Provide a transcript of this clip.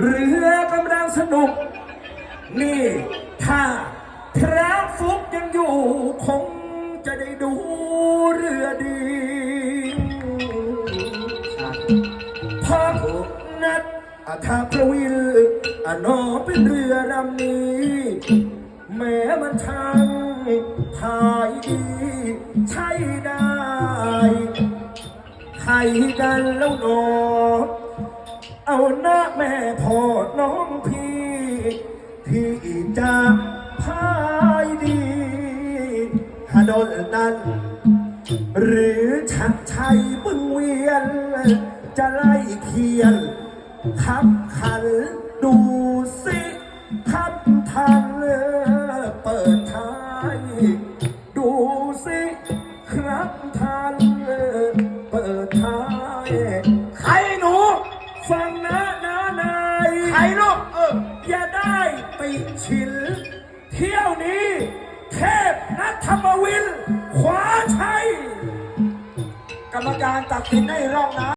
เรือกำลังสนุก นี่ถ้าพระฟุกยังอยู่ คงจะได้ดูเรือดีพอนัดอาทาพระวิลอานอเป็นเรือลำนี้ แม้มันช่างพายดี ใช่ได้ใครกันแล้วนอ เอาหน้าแม่พ่อน้องพี่ ที่จะพายดีฮดลนั้น หรือชักชัยบึงเวียน จะไล่เคียนขับขันดูสิขับทันเปิดท้าย ดูสิครับทันเปิดท้าย ใครหนูฟัง ใครลูกเอออย่าได้ติชิน เที่ยวนี้ เทพนัทธรรมวินขวาชัย กรรมการตัดสินให้ร่องน้ำ